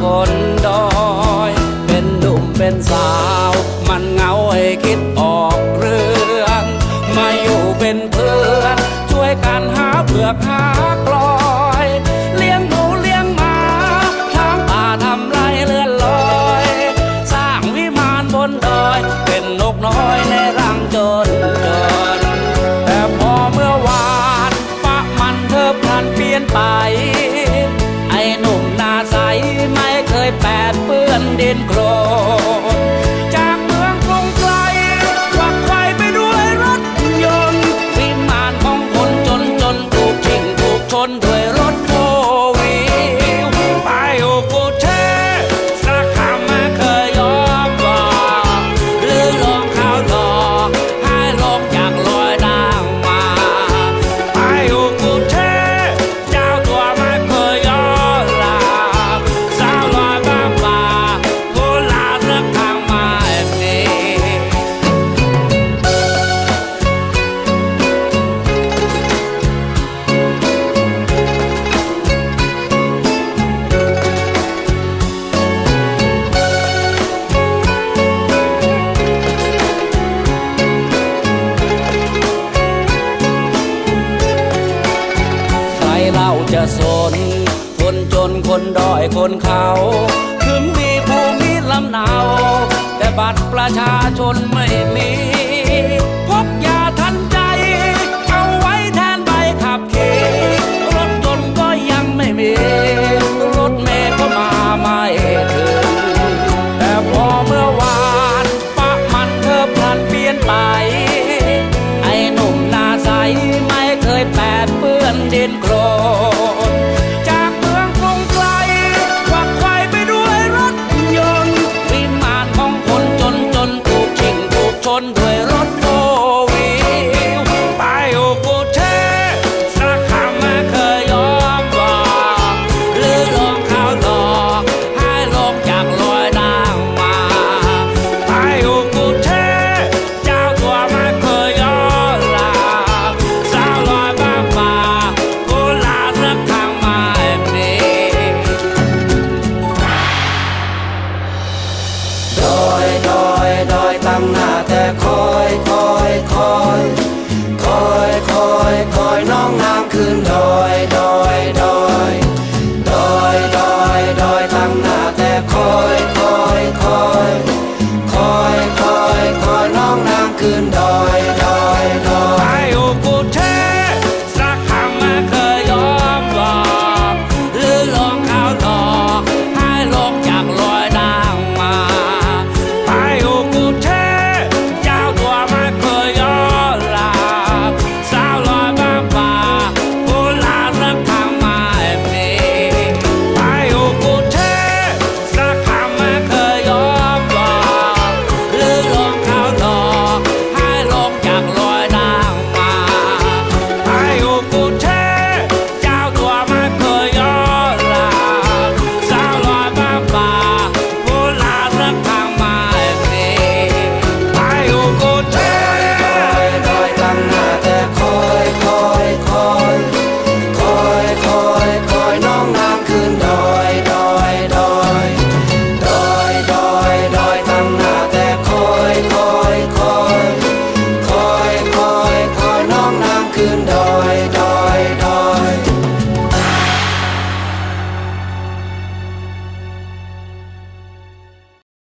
คนป่าคนดอย เป็นหนุ่มเป็นสาว มันเหงาให้คิด เดินโครนจากเมืองกรุงไกลวักไขวไปด้วยรถยนต์วิมานของคนจนจนถูกชิงถูกชนด้วยรถ จะสน คนจนคนด้อยคนเขา ถึงมีภูมิลำเนา แต่บัตรประชาชนไม่มี พบยาทันใจ เอาไว้แทนใบขับขี่รถจนต์ก็ยังไม่มี รถเมล์ก็มาไม่ถึง แต่พอเมื่อวานปะมันเธอพลันเปลี่ยนไป ไอ้หนุ่มหน้าใสไม่เคยแปดเปื้อนดินโครน